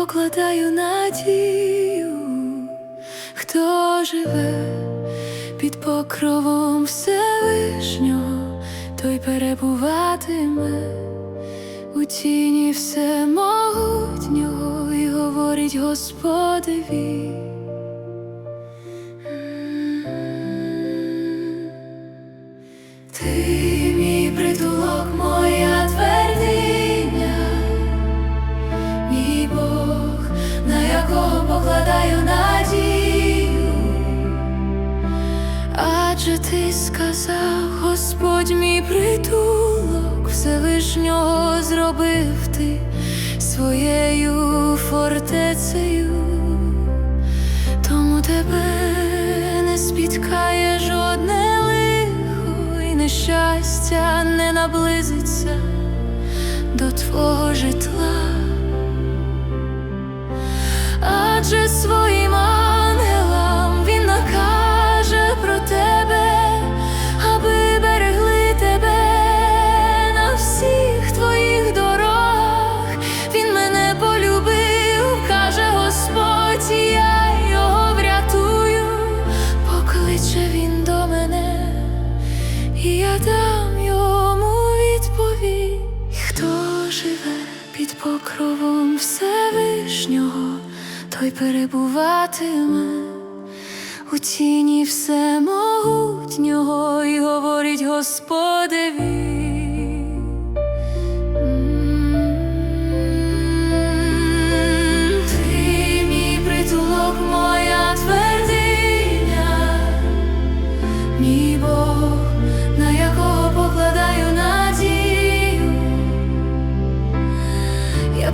покладаю надію, хто живе під покровом Всевишнього, той перебуватиме у тіні всемогутнього і говорить Господеві. Притулок, Всевишнього зробив ти своєю фортецею, тому тебе не спіткає жодне лихо, і нещастя не наблизиться до твого житла. Покровом Всевишнього, той перебуватиме у тіні всемогутнього і говорить Господеві. Бог,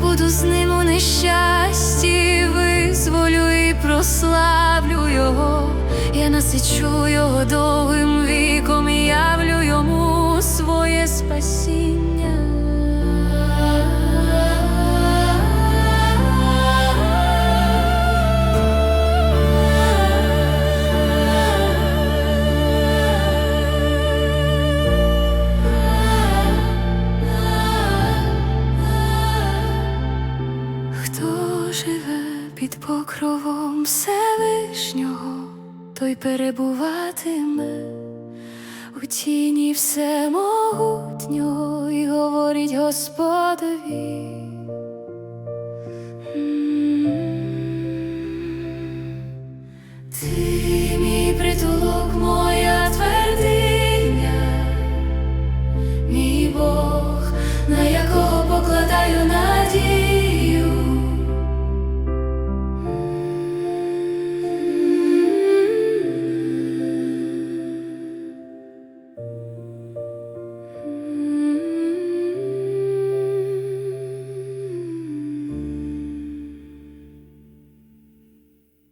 Буду з ним у нещасті, визволю і прославлю його. Я насичу його довгим віком і явлю йому своє спасіння. під покровом Всевишнього, той перебуватиме у тіні всемогутнього і говорить Господові. Ти мій